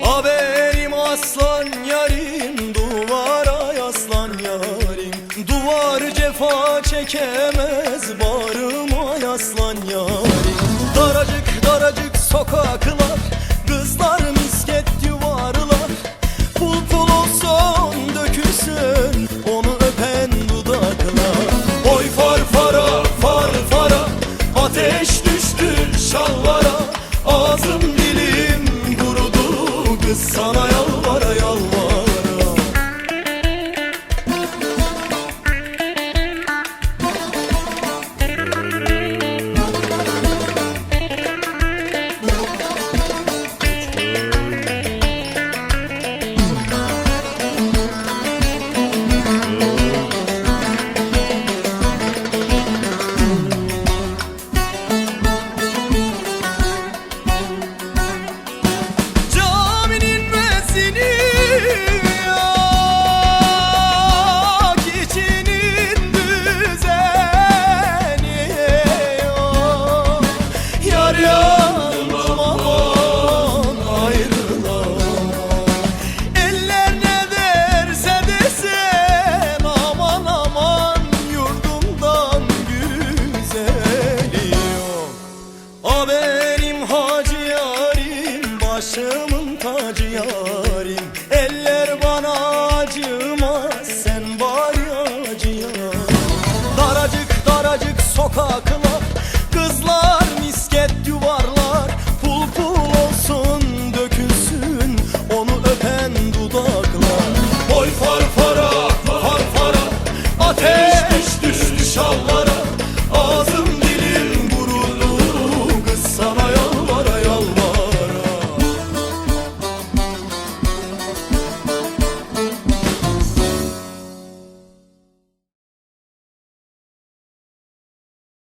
Haberim aslan yarim duvara yaslan yarim. Duvar cefa çekemez bağrıma yaslan yarim. Daracık daracık sokaklar kızlar kız sana pug